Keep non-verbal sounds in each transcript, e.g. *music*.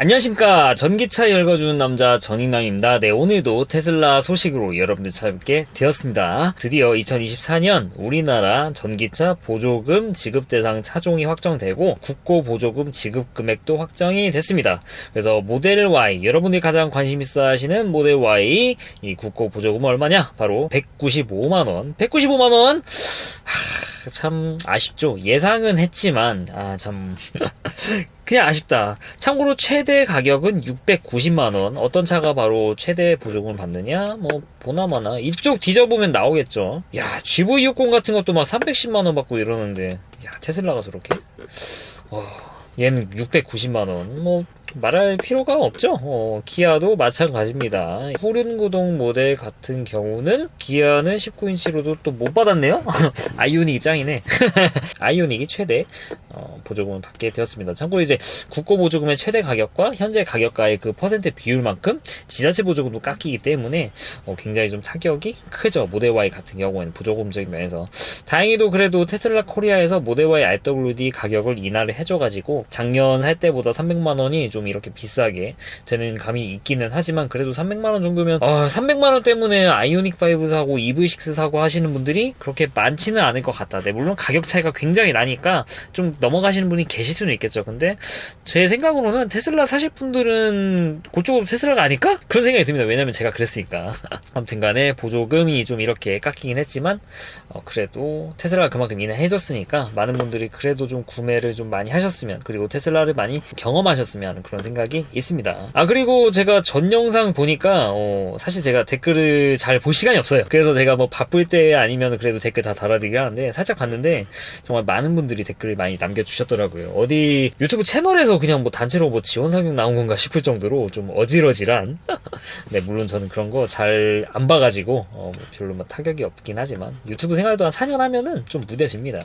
안녕하십니까 전기차 읽어주는 남자 전인남입니다. 네 오늘도 테슬라 소식으로 여러분들 찾아뵙게 되었습니다. 드디어 2024년 우리나라 전기차 보조금 지급 대상 차종이 확정되고 국고 보조금 지급 금액도 확정이 됐습니다. 그래서 모델 Y 여러분들이 가장 관심 있어 하시는 모델 Y 이 국고 보조금 얼마냐? 바로 195만 원. 195만 원. 하, 참 아쉽죠. 예상은 했지만 아 참 *laughs* 그냥 아쉽다. 참고로 최대 가격은 690만 원. 어떤 차가 바로 최대 보조금을 받느냐? 뭐, 보나마나. 이쪽 뒤져보면 나오겠죠. 야, GV60 같은 것도 막 310만 원 받고 이러는데. 야, 테슬라가 저렇게? 와, 얘는 690만원. 뭐, 말할 필요가 없죠. 어, 기아도 마찬가지입니다. 후륜구동 모델 같은 경우는 기아는 19인치로도 또 못 받았네요. *laughs* 아이오닉이 짱이네. *laughs* 아이오닉이 최대 어, 보조금을 받게 되었습니다. 참고로 이제 국고 보조금의 최대 가격과 현재 가격과의 그 퍼센트 비율만큼 지자체 보조금도 깎이기 때문에 어, 굉장히 좀 타격이 크죠. 모델 Y 같은 경우에는 보조금적인 면에서 다행히도 그래도 테슬라 코리아에서 모델 Y RWD 가격을 인하를 해줘가지고 작년 살 때보다 300만 원이 좀 이렇게 비싸게 되는 감이 있기는 하지만 그래도 300만 원 정도면 어, 300만 원 때문에 아이오닉 5 사고 EV6 사고 하시는 분들이 그렇게 많지는 않을 것 같다. 네, 물론 가격 차이가 굉장히 나니까 좀 넘어가시는 분이 계실 수는 있겠죠. 근데 제 생각으로는 테슬라 사실 분들은 그쪽으로 테슬라가 아닐까? 그런 생각이 듭니다. 왜냐면 제가 그랬으니까. *laughs* 아무튼 간에 보조금이 좀 이렇게 깎이긴 했지만 어, 그래도 테슬라가 그만큼 인하해줬으니까 많은 분들이 그래도 좀 구매를 좀 많이 하셨으면 그리고 테슬라를 많이 경험하셨으면 그런 생각이 있습니다. 아 그리고 제가 전 영상 보니까 어, 사실 제가 댓글을 잘 볼 시간이 없어요. 그래서 제가 뭐 바쁠 때 아니면 그래도 댓글 다 달아드리긴 하는데 살짝 봤는데 정말 많은 분들이 댓글을 많이 남겨주셨더라고요. 어디 유튜브 채널에서 그냥 뭐 단체로 뭐 지원 사격 나온 건가 싶을 정도로 좀 어지러지란 *laughs* 네 물론 저는 그런 거 잘 안 봐가지고 어, 뭐 별로 뭐 타격이 없긴 하지만 유튜브 생활도 한 4년 하면은 좀 무뎌집니다.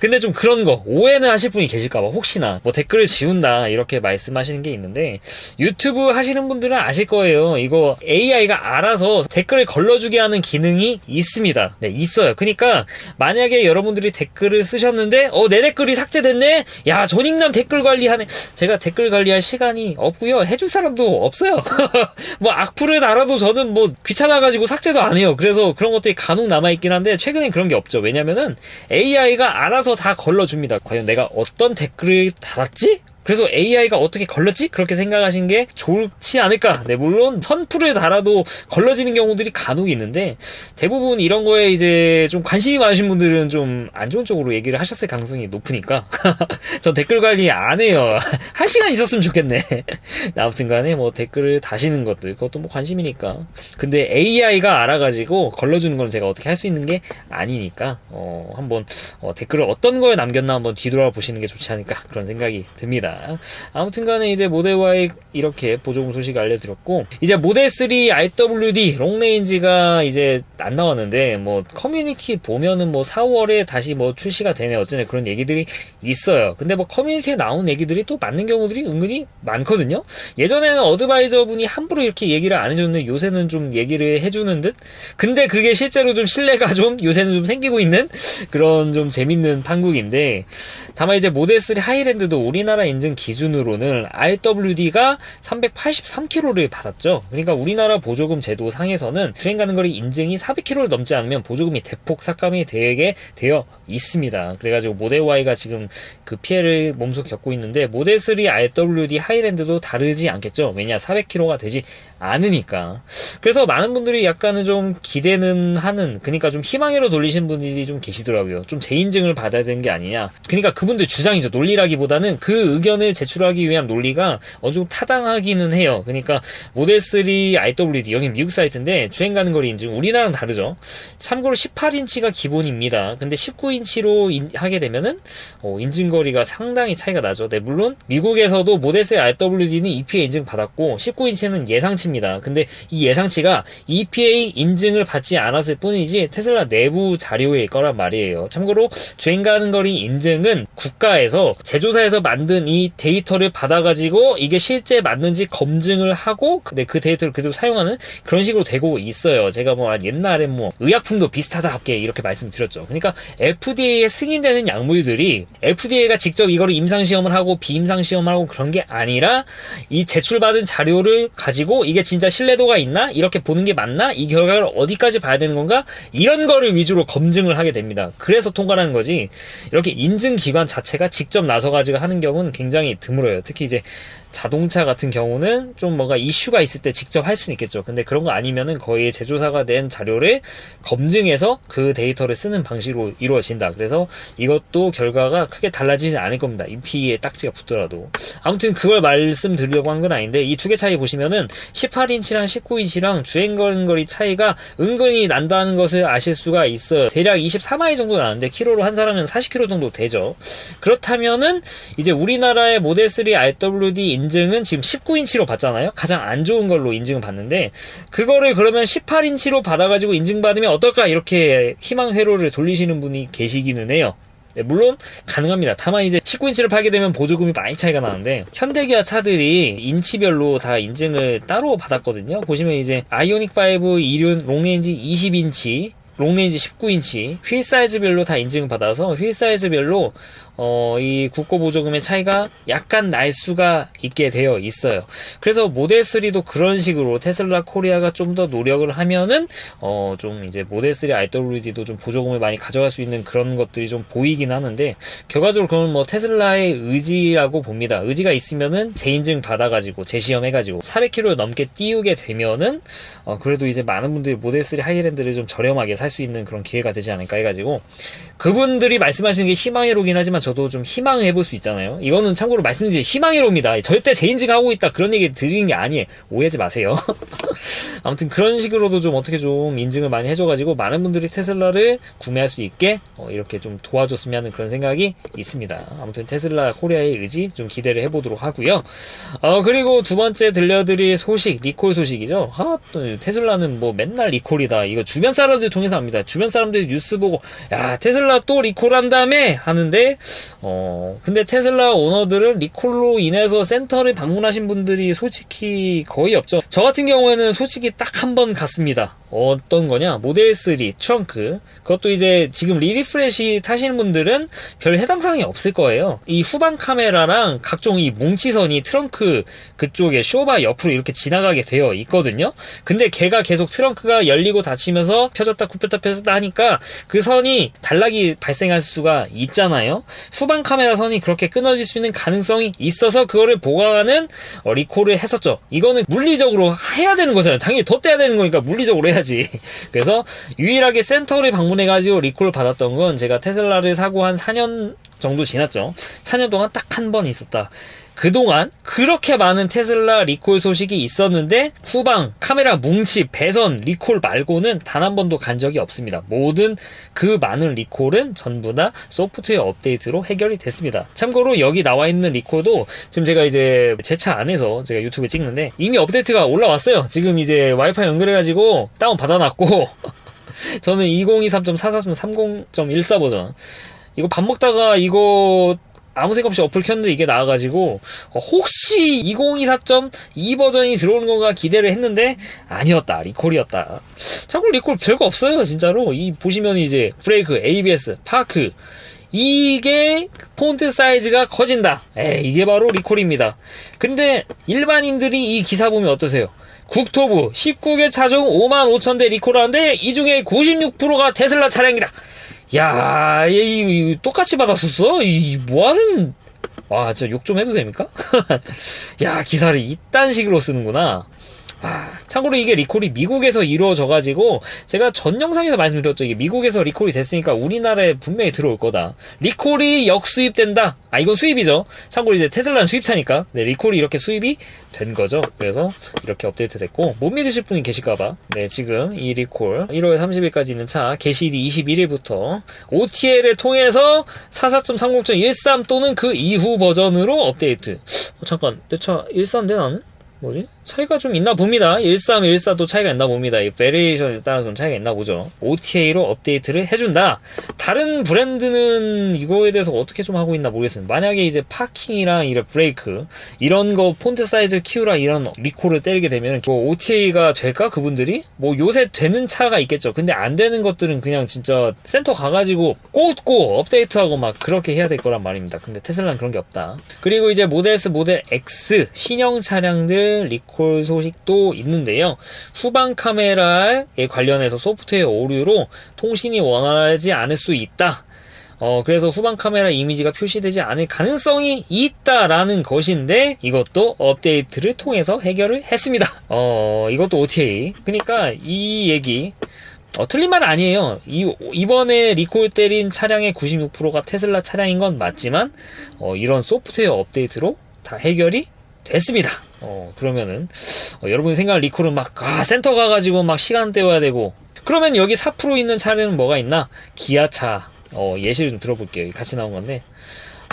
근데 좀 그런 거 오해는 하실 분이 계실까봐 혹시나 뭐 댓글을 지운다 이렇게 말씀 하시는 게 있는데 유튜브 하시는 분들은 아실 거예요. 이거 AI가 알아서 댓글을 걸러주게 하는 기능이 있습니다. 네 있어요. 그러니까 만약에 여러분들이 댓글을 쓰셨는데 어 내 댓글이 삭제됐네. 야 존익남 댓글 관리하네. 제가 댓글 관리할 시간이 없고요. 해줄 사람도 없어요. *laughs* 뭐 악플을 달아도 저는 뭐 귀찮아가지고 삭제도 안 해요. 그래서 그런 것들이 간혹 남아있긴 한데 최근엔 그런 게 없죠. 왜냐면은 AI가 알아서 다 걸러줍니다. 과연 내가 어떤 댓글을 달았지? 그래서 AI가 어떻게 걸렸지? 그렇게 생각하신 게 좋지 않을까? 네, 물론 선풀을 달아도 걸러지는 경우들이 간혹 있는데 대부분 이런 거에 이제 좀 관심이 많으신 분들은 좀 안 좋은 쪽으로 얘기를 하셨을 가능성이 높으니까 *laughs* 전 댓글 관리 안 해요. *laughs* 할 시간 있었으면 좋겠네. *laughs* 아무튼 간에 뭐 댓글을 다시는 것들 그것도 뭐 관심이니까. 근데 AI가 알아가지고 걸러주는 건 제가 어떻게 할 수 있는 게 아니니까 어, 한번 어, 댓글을 어떤 거에 남겼나 한번 뒤돌아 보시는 게 좋지 않을까 그런 생각이 듭니다. 아무튼 간에 이제 모델 Y 이렇게 보조금 소식 알려드렸고 이제 모델 3 RWD 롱레인지가 이제 안 나왔는데 뭐 커뮤니티 보면은 뭐 4월에 다시 뭐 출시가 되네 어쩌네 그런 얘기들이 있어요. 근데 뭐 커뮤니티에 나온 얘기들이 또 맞는 경우들이 은근히 많거든요. 예전에는 어드바이저 분이 함부로 이렇게 얘기를 안 해줬는데 요새는 좀 얘기를 해주는 듯. 근데 그게 실제로 좀 신뢰가 좀 요새는 좀 생기고 있는 그런 좀 재밌는 판국인데 다만 이제 모델 3 하이랜드도 우리나라 인증 기준으로는 RWD가 383km를 받았죠. 그러니까 우리나라 보조금 제도 상에서는 주행 가는 거리 인증이 400km를 넘지 않으면 보조금이 대폭 삭감이 되게 되어 있습니다. 그래가지고 모델 Y가 지금 그 피해를 몸소 겪고 있는데 모델 3 RWD 하이랜드도 다르지 않겠죠. 왜냐 400km가 되지 않으니까. 그래서 많은 분들이 약간은 좀 기대는 하는, 그러니까 좀 희망으로 돌리신 분들이 좀 계시더라고요. 좀 재인증을 받아야 되는 게 아니냐. 그러니까 그분들 주장이죠. 논리라기보다는 그 의견을 제출하기 위한 논리가 어느 정도 타당하기는 해요. 그러니까 모델 3 RWD 여기 미국 사이트인데 주행 가는 거리 인증 우리나라랑 다르죠. 참고로 18인치가 기본입니다. 근데 19 인치로 하게 되면은 어, 인증 거리가 상당히 차이가 나죠. 네, 물론 미국에서도 모델 3 RWD는 EPA 인증 받았고 19인치는 예상치입니다. 근데 이 예상치가 EPA 인증을 받지 않았을 뿐이지 테슬라 내부 자료일 거란 말이에요. 참고로 주행 가는 거리 인증은 국가에서 제조사에서 만든 이이 데이터를 받아가지고 이게 실제 맞는지 검증을 하고 근데 그 데이터를 그대로 사용하는 그런 식으로 되고 있어요. 제가 뭐한 옛날에 뭐 의약품도 비슷하다 합게 이렇게 말씀드렸죠. 그러니까 FDA에 승인되는 약물들이 FDA가 직접 이거를 임상 시험을 하고 비임상 시험을 하고 그런 게 아니라 이 제출받은 자료를 가지고 이게 진짜 신뢰도가 있나 이렇게 보는 게 맞나 이 결과를 어디까지 봐야 되는 건가 이런 거를 위주로 검증을 하게 됩니다. 그래서 통과라는 거지 이렇게 인증 기관 자체가 직접 나서 가지고 하는 경우는 굉장히 드물어요. 특히 이제 자동차 같은 경우는 좀 뭔가 이슈가 있을 때 직접 할 수는 있겠죠. 근데 그런 거 아니면은 거의 제조사가 낸 자료를 검증해서 그 데이터를 쓰는 방식으로 이루어진다. 그래서 이것도 결과가 크게 달라지지 않을 겁니다. EP에 딱지가 붙더라도. 아무튼 그걸 말씀드리려고 한 건 아닌데 이 두 개 차이 보시면은 18인치랑 19인치랑 주행거리 차이가 은근히 난다는 것을 아실 수가 있어요. 대략 24마일 정도 나는데 키로로 한 사람은 40km 정도 되죠. 그렇다면은 이제 우리나라의 모델 3 RWD 인증은 지금 19인치로 받잖아요. 가장 안 좋은 걸로 인증을 받는데 그거를 그러면 18인치로 받아가지고 인증받으면 어떨까 이렇게 희망 회로를 돌리시는 분이 계시기는 해요. 네, 물론 가능합니다. 다만 이제 19인치를 팔게 되면 보조금이 많이 차이가 나는데 현대기아 차들이 인치별로 다 인증을 따로 받았거든요. 보시면 이제 아이오닉 5 이륜 롱레인지 20인치 롱레인지 19인치 휠 사이즈별로 다 인증을 받아서 휠 사이즈별로 어, 이 국고 보조금의 차이가 약간 날 수가 있게 되어 있어요. 그래서 모델 3도 그런 식으로 테슬라 코리아가 좀 더 노력을 하면은 어, 좀 이제 모델 3 RWD도 좀 보조금을 많이 가져갈 수 있는 그런 것들이 좀 보이긴 하는데 결과적으로 그건 뭐 테슬라의 의지라고 봅니다. 의지가 있으면은 재인증 받아가지고 재시험해가지고 400km 넘게 띄우게 되면은 어, 그래도 이제 많은 분들이 모델 3 하이랜드를 좀 저렴하게 살 수 있는 그런 기회가 되지 않을까 해가지고 그분들이 말씀하시는 게 희망회로긴 하지만 저도 좀 희망해 볼 수 있잖아요. 이거는 참고로 말씀드린 희망회로입니다. 절대 재인증하고 있다 그런 얘기 드리는 게 아니에요. 오해하지 마세요. *laughs* 아무튼 그런 식으로도 좀 어떻게 좀 인증을 많이 해줘가지고 많은 분들이 테슬라를 구매할 수 있게 어, 이렇게 좀 도와줬으면 하는 그런 생각이 있습니다. 아무튼 테슬라 코리아의 의지 좀 기대를 해보도록 하고요. 어, 그리고 두 번째 들려드릴 소식, 리콜 소식이죠. 아, 또 테슬라는 뭐 맨날 리콜이다. 이거 주변 사람들 통해서 합니다. 주변 사람들이 뉴스 보고, 야, 테슬라 또 리콜한 다음에 하는데, 어, 근데 테슬라 오너들은 리콜로 인해서 센터를 방문하신 분들이 솔직히 거의 없죠. 저 같은 경우에는 솔직히 딱 한 번 갔습니다. 어떤 거냐? 모델 3 트렁크. 그것도 이제 지금 리리프레시 타시는 분들은 별 해당 사항이 없을 거예요. 이 후방 카메라랑 각종 이 뭉치선이 트렁크 그쪽에 쇼바 옆으로 이렇게 지나가게 되어 있거든요. 근데 걔가 계속 트렁크가 열리고 닫히면서 펴졌다 굽혔다 펴졌다 하니까 그 선이 단락이 발생할 수가 있잖아요. 후방 카메라 선이 그렇게 끊어질 수 있는 가능성이 있어서 그거를 보강하는 어, 리콜을 했었죠. 이거는 물리적으로 해야 되는 거잖아요. 당연히 덧대야 되는 거니까 물리적으로 해야지. *laughs* 그래서 유일하게 센터를 방문해가지고 리콜을 받았던 건 제가 테슬라를 사고 한 4년 정도 지났죠. 4년 동안 딱 한 번 있었다. 그동안 그렇게 많은 테슬라 리콜 소식이 있었는데 후방 카메라 뭉치 배선 리콜 말고는 단 한 번도 간 적이 없습니다. 모든 그 많은 리콜은 전부 다 소프트웨어 업데이트로 해결이 됐습니다. 참고로 여기 나와 있는 리콜도 지금 제가 이제 제 차 안에서 제가 유튜브에 찍는데 이미 업데이트가 올라왔어요. 지금 이제 와이파이 연결해가지고 다운 받아놨고 *laughs* 저는 2023.44.30.14 버전 이거 밥 먹다가 이거 아무 생각 없이 어플 켰는데 이게 나와가지고 어, 혹시 2024.2 버전이 들어오는 건가 기대를 했는데 아니었다 리콜이었다. 참고로 리콜 별거 없어요 진짜로. 이 보시면 이제 브레이크 ABS 파크. 이게 폰트 사이즈가 커진다. 에 이게 바로 리콜입니다. 근데 일반인들이 이 기사 보면 어떠세요? 국토부 19개 차종 5만 5천 대 리콜하는데 이 중에 96%가 테슬라 차량이다 야, 이, 이, 똑같이 받았었어? 이, 뭐 하는, 와, 진짜 욕 좀 해도 됩니까? *laughs* 야, 기사를 이딴 식으로 쓰는구나. 아, 참고로 이게 리콜이 미국에서 이루어져가지고 제가 전 영상에서 말씀드렸죠. 이게 미국에서 리콜이 됐으니까 우리나라에 분명히 들어올 거다. 리콜이 역수입된다. 아 이건 수입이죠. 참고로 이제 테슬라는 수입차니까 네, 리콜이 이렇게 수입이 된 거죠. 그래서 이렇게 업데이트 됐고 못 믿으실 분이 계실까봐 네 지금 이 리콜 1월 30일까지 있는 차 게시일이 21일부터 OTL을 통해서 44.30.13 또는 그 이후 버전으로 업데이트. 어, 잠깐 내 차 14인데 나는? 뭐지? 차이가 좀 있나 봅니다. 13, 14도 차이가 있나 봅니다. 이 베리에이션에 따라 좀 차이가 있나 보죠. OTA로 업데이트를 해준다. 다른 브랜드는 이거에 대해서 어떻게 좀 하고 있나 모르겠습니다. 만약에 이제 파킹이랑 이런 브레이크 이런 거 폰트 사이즈 키우라 이런 리콜을 때리게 되면 뭐 OTA가 될까 그분들이? 뭐 요새 되는 차가 있겠죠. 근데 안 되는 것들은 그냥 진짜 센터 가가지고 꽂고 업데이트하고 막 그렇게 해야 될 거란 말입니다. 근데 테슬라는 그런 게 없다. 그리고 이제 모델 S, 모델 X 신형 차량들 리콜 소식도 있는데요. 후방 카메라에 관련해서 소프트웨어 오류로 통신이 원활하지 않을 수 있다. 어, 그래서 후방 카메라 이미지가 표시되지 않을 가능성이 있다라는 것인데, 이것도 업데이트를 통해서 해결을 했습니다. 어, 이것도 OTA. 그러니까 이 얘기, 어, 틀린 말 아니에요. 이, 이번에 리콜 때린 차량의 96%가 테슬라 차량인 건 맞지만, 어, 이런 소프트웨어 업데이트로 다 해결이 됐습니다. 어, 그러면은, 어, 여러분이 생각할 리콜은 막, 아, 센터 가가지고 막 시간 때워야 되고, 그러면 여기 4% 있는 차량은 뭐가 있나? 기아차. 어, 예시를 좀 들어볼게요. 같이 나온 건데.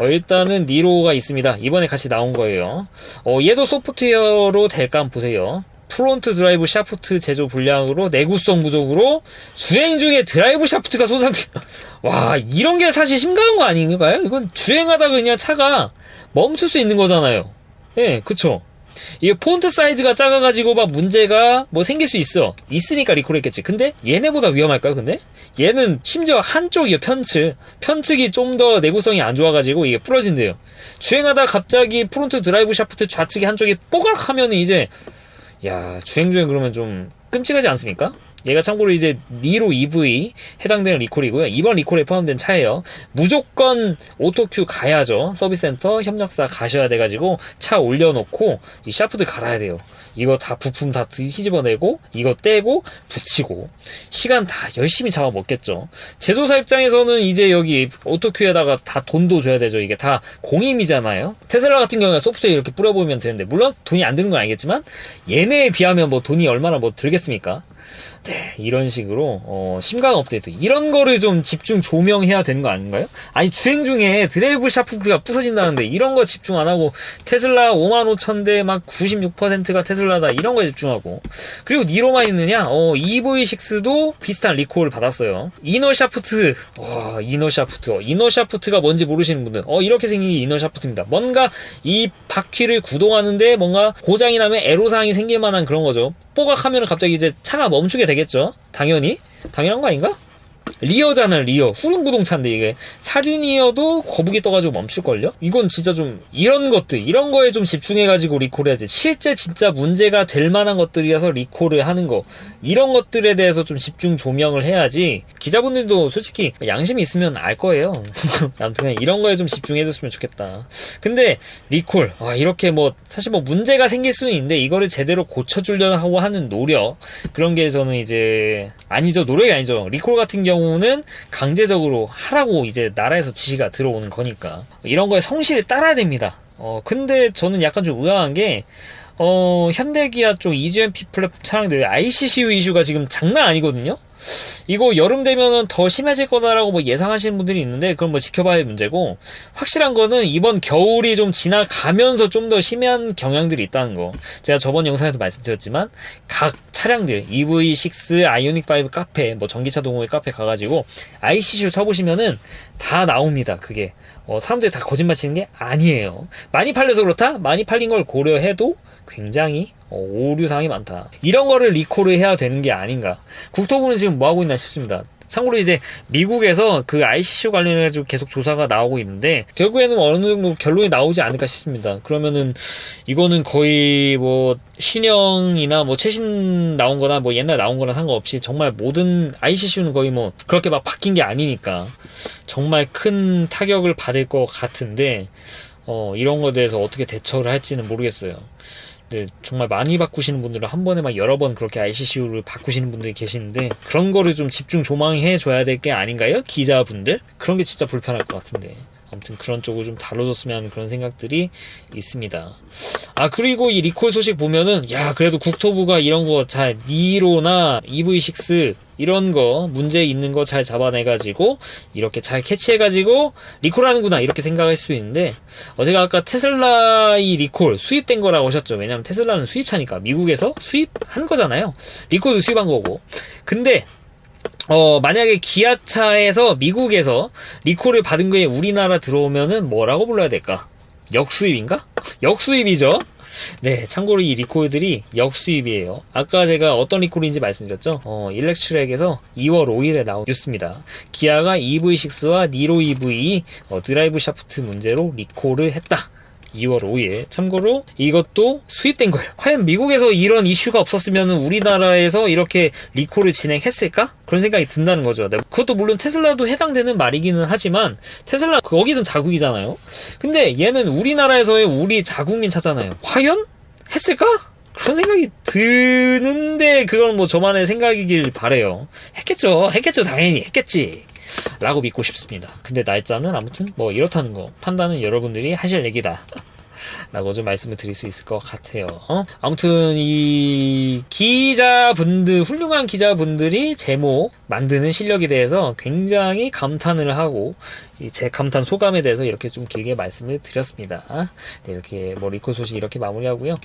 어, 일단은 니로가 있습니다. 이번에 같이 나온 거예요. 어, 얘도 소프트웨어로 될까 한번 보세요. 프론트 드라이브 샤프트 제조 불량으로 내구성 부족으로 주행 중에 드라이브 샤프트가 손상돼. *laughs* 와, 이런 게 사실 심각한 거 아닌가요? 이건 주행하다가 그냥 차가 멈출 수 있는 거잖아요. 예, 그쵸. 이게 폰트 사이즈가 작아가지고 막 문제가 뭐 생길 수 있어. 있으니까 리콜 했겠지. 근데 얘네보다 위험할까요, 근데? 얘는 심지어 한쪽이요, 편측. 편측이 좀 더 내구성이 안 좋아가지고 이게 부러진대요. 주행하다 갑자기 프론트 드라이브 샤프트 좌측이 한쪽이 뽀각 하면 이제, 야, 주행 중에 그러면 좀 끔찍하지 않습니까? 얘가 참고로 이제 니로 EV 해당되는 리콜이고요. 이번 리콜에 포함된 차예요. 무조건 오토큐 가야죠. 서비스센터 협력사 가셔야 돼가지고 차 올려놓고 이 샤프트 갈아야 돼요. 이거 다 부품 다 뒤집어내고 이거 떼고 붙이고 시간 다 열심히 잡아먹겠죠. 제조사 입장에서는 이제 여기 오토큐에다가 다 돈도 줘야 되죠. 이게 다 공임이잖아요. 테슬라 같은 경우에 소프트웨어 이렇게 뿌려보면 되는데 물론 돈이 안 드는 건 알겠지만 얘네에 비하면 뭐 돈이 얼마나 뭐 들겠습니까? 네, 이런 식으로 어, 심각 업데이트 이런 거를 좀 집중 조명해야 되는 거 아닌가요? 아니 주행 중에 드라이브 샤프트가 부서진다는데 이런 거 집중 안 하고 테슬라 5만 5천 대 막 96%가 테슬라다 이런 거에 집중하고 그리고 니로만 있느냐? 어, EV6도 비슷한 리콜을 받았어요. 이너 샤프트 와 이너 샤프트 이너 샤프트가 뭔지 모르시는 분들 어 이렇게 생긴 게 이너 샤프트입니다. 뭔가 이 바퀴를 구동하는데 뭔가 고장이 나면 애로사항이 생길 만한 그런 거죠. 뽀각하면 갑자기 이제 차가 멈추게 되겠죠. 당연히 당연한 거 아닌가? 리어잖아 리어. 후륜구동차인데 이게 사륜이어도 거북이 떠가지고 멈출걸요? 이건 진짜 좀 이런 것들 이런 거에 좀 집중해가지고 리콜 해야지. 실제 진짜 문제가 될 만한 것들이라서 리콜을 하는 거. 이런 것들에 대해서 좀 집중 조명을 해야지. 기자분들도 솔직히 양심이 있으면 알 거예요. *laughs* 아무튼 이런 거에 좀 집중해줬으면 좋겠다. 근데 리콜 아, 이렇게 뭐 사실 뭐 문제가 생길 수는 있는데 이거를 제대로 고쳐주려고 하는 노력 그런 게 저는 이제 아니죠. 노력이 아니죠. 리콜 같은 경우 는 강제적으로 하라고 이제 나라에서 지시가 들어오는 거니까 이런 거에 성실히 따라야 됩니다 어 근데 저는 약간 좀 의아한 게 어, 현대기아 쪽 EGMP 플랫폼 차량들 ICCU 이슈가 지금 장난 아니거든요? 이거 여름 되면은 더 심해질 거다라고 뭐 예상하시는 분들이 있는데 그건 뭐 지켜봐야 할 문제고 확실한 거는 이번 겨울이 좀 지나가면서 좀 더 심한 경향들이 있다는 거. 제가 저번 영상에도 말씀드렸지만 각 차량들 EV6, 아이오닉 5 카페 뭐 전기차 동호회 카페 가가지고 ICCU 쳐보시면은 다 나옵니다 그게. 어, 사람들이 다 거짓말 치는 게 아니에요. 많이 팔려서 그렇다? 많이 팔린 걸 고려해도 굉장히 어, 오류사항이 많다. 이런 거를 리콜을 해야 되는 게 아닌가. 국토부는 지금 뭐 하고 있나 싶습니다. 참고로 이제 미국에서 그 ICC 관련해가지고 계속 조사가 나오고 있는데 결국에는 어느 정도 결론이 나오지 않을까 싶습니다. 그러면은 이거는 거의 뭐 신형이나 뭐 최신 나온 거나 뭐 옛날 나온 거나 상관없이 정말 모든 ICC는 거의 뭐 그렇게 막 바뀐 게 아니니까 정말 큰 타격을 받을 것 같은데 어 이런 거에 대해서 어떻게 대처를 할지는 모르겠어요. 네, 정말 많이 바꾸시는 분들은 한 번에 막 여러 번 그렇게 ICCU를 바꾸시는 분들이 계시는데 그런 거를 좀 집중 조망해 줘야 될 게 아닌가요? 기자분들? 그런 게 진짜 불편할 것 같은데. 아무튼 그런 쪽을 좀 다뤄줬으면 하는 그런 생각들이 있습니다. 아 그리고 이 리콜 소식 보면은 야 그래도 국토부가 이런 거 잘 니로나 EV6 이런 거 문제 있는 거 잘 잡아내가지고 이렇게 잘 캐치해가지고 리콜하는구나 이렇게 생각할 수 있는데 어 제가 아까 테슬라 이 리콜 수입된 거라고 하셨죠 왜냐면 테슬라는 수입차니까 미국에서 수입한 거잖아요 리콜도 수입한 거고 근데 어, 만약에 기아차에서 미국에서 리콜을 받은 거에 우리나라 들어오면은 뭐라고 불러야 될까? 역수입인가? 역수입이죠. 네, 참고로 이 리콜들이 역수입이에요. 아까 제가 어떤 리콜인지 말씀드렸죠? 어, 일렉트랙에서 2월 5일에 나온 뉴스입니다. 기아가 EV6와 니로 EV 어, 드라이브 샤프트 문제로 리콜을 했다. 2월 5일. 참고로 이것도 수입된 거예요. 과연 미국에서 이런 이슈가 없었으면 우리나라에서 이렇게 리콜을 진행했을까? 그런 생각이 든다는 거죠. 네, 그것도 물론 테슬라도 해당되는 말이기는 하지만 테슬라 거기선 자국이잖아요. 근데 얘는 우리나라에서의 우리 자국민 차잖아요. 과연 했을까? 그런 생각이 드는데 그건 뭐 저만의 생각이길 바래요. 했겠죠. 했겠죠. 당연히 했겠지. 라고 믿고 싶습니다. 근데 날짜는 아무튼 뭐 이렇다는 거 판단은 여러분들이 하실 얘기다. 라고 좀 말씀을 드릴 수 있을 것 같아요. 어? 아무튼 이 기자분들 훌륭한 기자분들이 제목 만드는 실력에 대해서 굉장히 감탄을 하고 제 감탄 소감에 대해서 이렇게 좀 길게 말씀을 드렸습니다. 네, 이렇게 뭐 리콜 소식 이렇게 마무리하고요.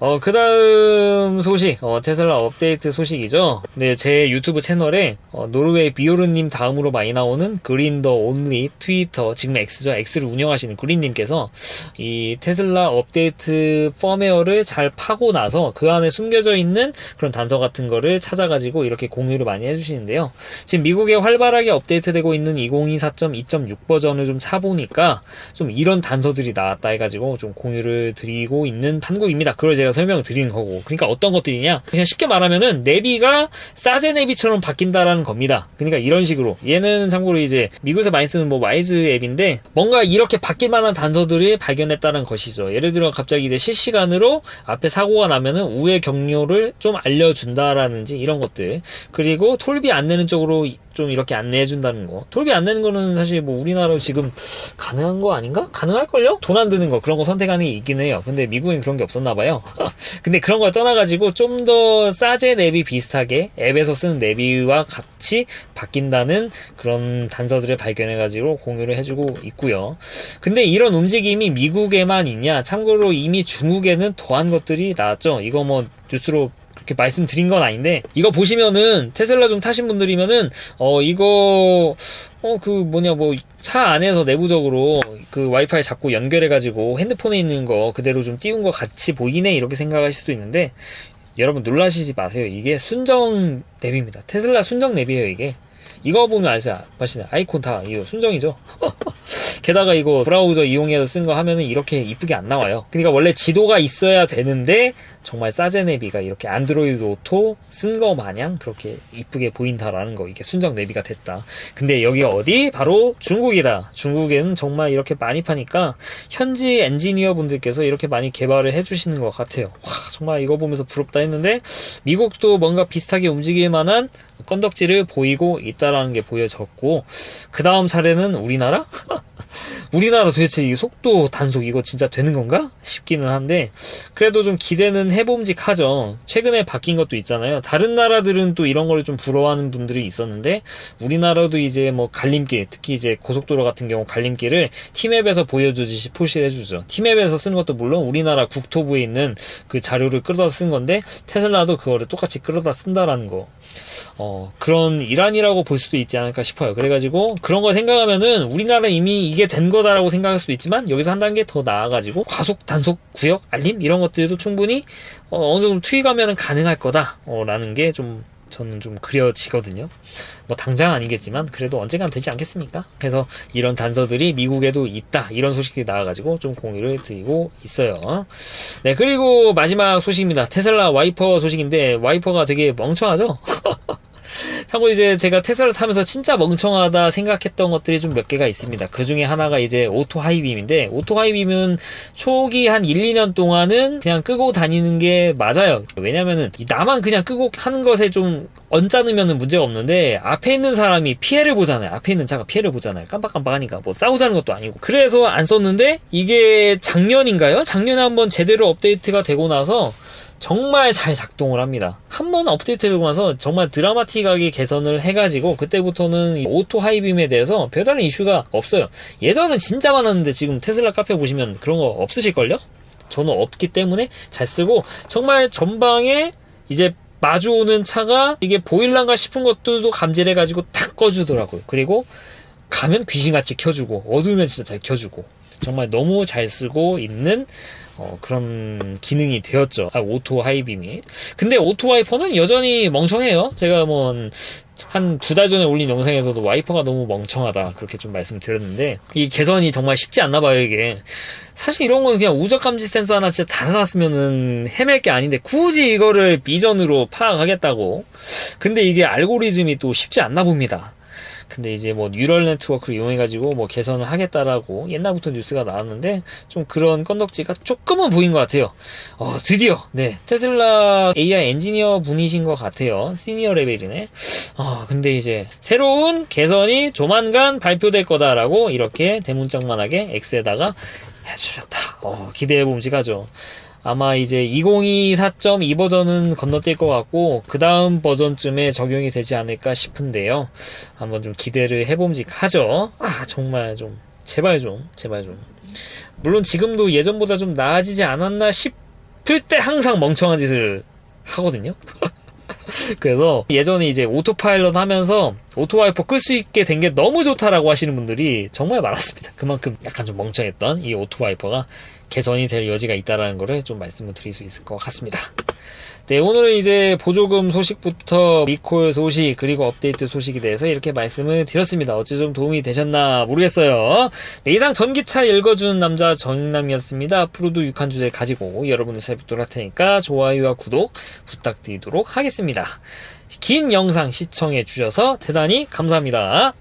어, 그 다음 소식, 어, 테슬라 업데이트 소식이죠. 네, 제 유튜브 채널에 어, 노르웨이 비오르님 다음으로 많이 나오는 그린 더 온리 트위터, 지금 X죠. X를 운영하시는 그린님께서 이 테슬라 업데이트 펌웨어를 잘 파고 나서 그 안에 숨겨져 있는 그런 단서 같은 거를 찾아가지고 이렇게 공유를 많이 해주시는데 요. 지금 미국에 활발하게 업데이트되고 있는 2024.2.6 버전을 좀 차보니까 좀 이런 단서들이 나왔다 해가지고 좀 공유를 드리고 있는 판국입니다. 그걸 제가 설명을 드리는 거고. 그러니까 어떤 것들이냐? 그냥 쉽게 말하면은 내비가 사제 내비처럼 바뀐다라는 겁니다. 그러니까 이런 식으로. 얘는 참고로 이제 미국에서 많이 쓰는 뭐 와이즈 앱인데 뭔가 이렇게 바뀔 만한 단서들을 발견했다는 것이죠. 예를 들어 갑자기 이제 실시간으로 앞에 사고가 나면은 우회 경로를 좀 알려준다라는지 이런 것들. 그리고 톨비 안 내는 쪽으로 좀 이렇게 안내해 준다는 거. 톨비 안 내는 거는 사실 뭐 우리나라로 지금 가능한 거 아닌가? 가능할걸요? 돈 안 드는 거 그런 거 선택하는 게 있긴 해요. 근데 미국엔 그런 게 없었나 봐요. *laughs* 근데 그런 걸 떠나가지고 좀 더 싸제 내비 비슷하게 앱에서 쓰는 내비와 같이 바뀐다는 그런 단서들을 발견해가지고 공유를 해주고 있고요. 근데 이런 움직임이 미국에만 있냐? 참고로 이미 중국에는 더한 것들이 나왔죠. 이거 뭐 뉴스로 그렇게 말씀드린 건 아닌데 이거 보시면은 테슬라 좀 타신 분들이면은 어 이거 어 그 뭐냐 뭐 차 안에서 내부적으로 그 와이파이 잡고 연결해 가지고 핸드폰에 있는 거 그대로 좀 띄운 거 같이 보이네 이렇게 생각하실 수도 있는데 여러분 놀라시지 마세요 이게 순정 랩입니다 테슬라 순정 랩이에요 이게 이거 보면 아시죠? 아시죠? 아이콘 다 이거 순정이죠. *laughs* 게다가 이거 브라우저 이용해서 쓴 거 하면은 이렇게 이쁘게 안 나와요. 그러니까 원래 지도가 있어야 되는데 정말 사제네비가 이렇게 안드로이드 오토 쓴 거 마냥 그렇게 이쁘게 보인다라는 거 이게 순정 내비가 됐다. 근데 여기 어디? 바로 중국이다. 중국에는 정말 이렇게 많이 파니까 현지 엔지니어 분들께서 이렇게 많이 개발을 해주시는 것 같아요. 와 정말 이거 보면서 부럽다 했는데 미국도 뭔가 비슷하게 움직일 만한 건덕지를 보이고 있다라는 게 보여졌고 그 다음 차례는 우리나라? *laughs* 우리나라 도대체 이 속도 단속 이거 진짜 되는 건가 싶기는 한데 그래도 좀 기대는 해봄직하죠. 최근에 바뀐 것도 있잖아요. 다른 나라들은 또 이런 걸 좀 부러워하는 분들이 있었는데 우리나라도 이제 뭐 갈림길 특히 이제 고속도로 같은 경우 갈림길을 티맵에서 보여주듯이 표시를 해주죠. 티맵에서 쓰는 것도 물론 우리나라 국토부에 있는 그 자료를 끌어다 쓴 건데 테슬라도 그거를 똑같이 끌어다 쓴다라는 거. 어, 그런 일환이라고 볼 수도 있지 않을까 싶어요. 그래가지고 그런 거 생각하면은 우리나라 이미 이게 된 거다라고 생각할 수도 있지만 여기서 한 단계 더 나아가지고 과속, 단속, 구역, 알림 이런 것들도 충분히 어, 어느 정도 투입하면 가능할 거다라는 게 좀 저는 좀 그려지거든요. 뭐 당장 아니겠지만 그래도 언젠간 되지 않겠습니까? 그래서 이런 단서들이 미국에도 있다 이런 소식들이 나와가지고 좀 공유를 드리고 있어요. 네 그리고 마지막 소식입니다. 테슬라 와이퍼 소식인데 와이퍼가 되게 멍청하죠? *laughs* 참고로 이제 제가 테슬라 타면서 진짜 멍청하다 생각했던 것들이 좀 몇 개가 있습니다. 그 중에 하나가 이제 오토 하이빔인데 오토 하이빔은 초기 한 1, 2년 동안은 그냥 끄고 다니는 게 맞아요. 왜냐면은 나만 그냥 끄고 하는 것에 좀 언짢으면 문제가 없는데 앞에 있는 사람이 피해를 보잖아요. 앞에 있는 차가 피해를 보잖아요. 깜빡깜빡하니까 뭐 싸우자는 것도 아니고 그래서 안 썼는데 이게 작년인가요? 작년에 한번 제대로 업데이트가 되고 나서 정말 잘 작동을 합니다. 한 번 업데이트를 나서 정말 드라마틱하게 개선을 해가지고 그때부터는 이 오토 하이빔에 대해서 별다른 이슈가 없어요. 예전은 진짜 많았는데 지금 테슬라 카페 보시면 그런 거 없으실걸요? 저는 없기 때문에 잘 쓰고 정말 전방에 이제 마주오는 차가 이게 보일란가 싶은 것들도 감지를 해가지고 딱 꺼주더라고요. 그리고 가면 귀신같이 켜주고 어두우면 진짜 잘 켜주고 정말 너무 잘 쓰고 있는 어, 그런 기능이 되었죠. 아, 오토 하이빔이. 근데 오토 와이퍼는 여전히 멍청해요. 제가 뭐 한두 달 전에 올린 영상에서도 와이퍼가 너무 멍청하다 그렇게 좀 말씀드렸는데 이 개선이 정말 쉽지 않나 봐요 이게 사실 이런 건 그냥 우적 감지 센서 하나 진짜 달아놨으면은 헤맬 게 아닌데 굳이 이거를 비전으로 파악하겠다고 근데 이게 알고리즘이 또 쉽지 않나 봅니다 근데 이제 뭐 뉴럴 네트워크를 이용해가지고 뭐 개선을 하겠다라고 옛날부터 뉴스가 나왔는데 좀 그런 건덕지가 조금은 보인 것 같아요. 어, 드디어, 네. 테슬라 AI 엔지니어 분이신 것 같아요. 시니어 레벨이네. 어, 근데 이제 새로운 개선이 조만간 발표될 거다라고 이렇게 대문짝만하게 X에다가 해주셨다. 어, 기대해 봄직하죠. 아마 이제 2024.2 버전은 건너뛸 것 같고 그 다음 버전쯤에 적용이 되지 않을까 싶은데요. 한번 좀 기대를 해봄직하죠. 아 정말 좀 제발 좀 제발 좀. 물론 지금도 예전보다 좀 나아지지 않았나 싶을 때 항상 멍청한 짓을 하거든요. *laughs* 그래서 예전에 이제 오토파일럿 하면서 오토와이퍼 끌 수 있게 된 게 너무 좋다라고 하시는 분들이 정말 많았습니다. 그만큼 약간 좀 멍청했던 이 오토와이퍼가 개선이 될 여지가 있다라는 거를 좀 말씀을 드릴 수 있을 것 같습니다. 네, 오늘은 이제 보조금 소식부터 리콜 소식 그리고 업데이트 소식에 대해서 이렇게 말씀을 드렸습니다. 어찌 좀 도움이 되셨나 모르겠어요. 네, 이상 전기차 읽어주는 남자 정남이었습니다. 앞으로도 유익한 주제를 가지고 여러분을 찾아뵙도록 할 테니까 좋아요와 구독 부탁드리도록 하겠습니다. 긴 영상 시청해 주셔서 대단히 감사합니다.